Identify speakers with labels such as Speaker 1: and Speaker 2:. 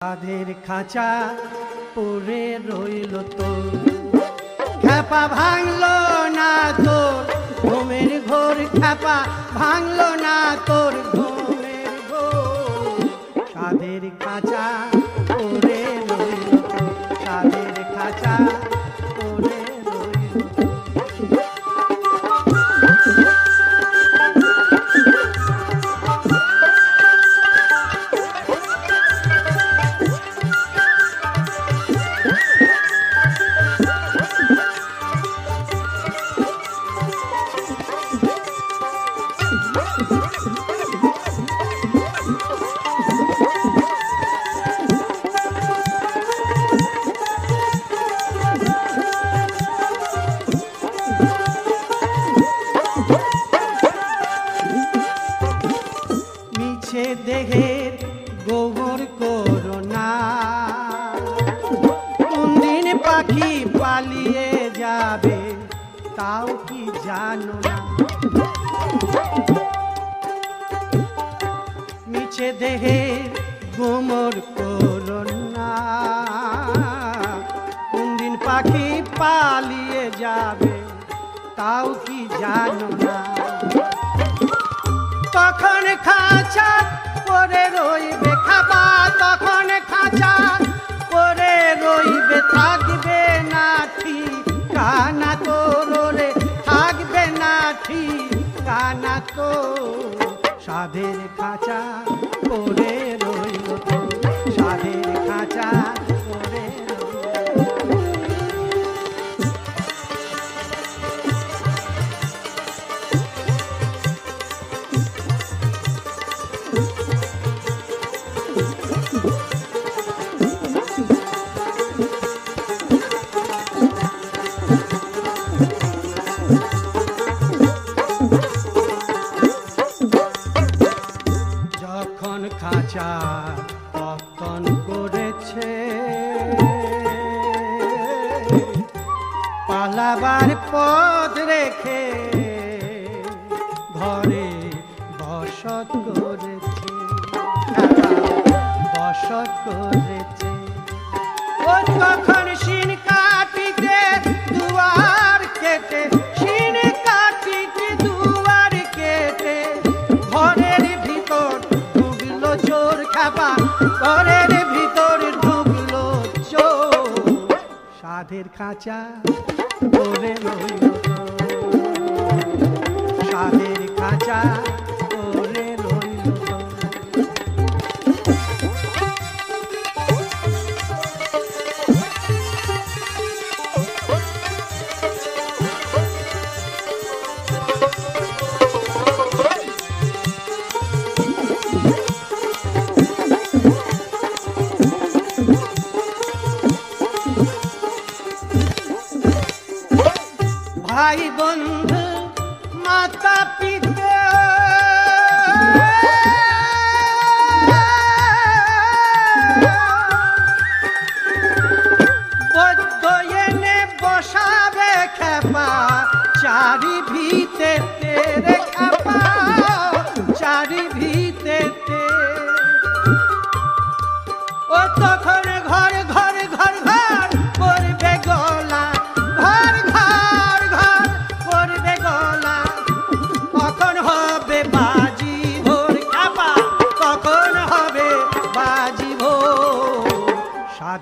Speaker 1: তাদের খাঁচা পরে রইল তো খ্যাপা ভাঙলো না তোর, ঘুমের ঘোর খ্যাপা ভাঙলো না তোর, ঘুমের ঘোর। সাদের খাঁচা গোবর করোনা। কোনদিন পাখি পালিয়ে যাবে, তাও কি জানো না। মিছে দেহে গোমর করোনা। কোনদিন পাখি পালিয়ে যাবে, তাও কি জানো না। তখন খাঁচা সাধের খাঁচা পরে খাঁচা পতন করেছে। পালাবার পথ রেখে ঘরে বসত করেছে। বসত করেছে। ও ঘরের ভিতর ঢুকলো চোর। সাধের খাঁচা করে রইল সাধের খাঁচা করে ভাই বন্ধু, মাতা পিতা। বদ্ধ এনে বসাবে খেপা চারি ভিতে রে খেপা চারি ভিতে ও তখন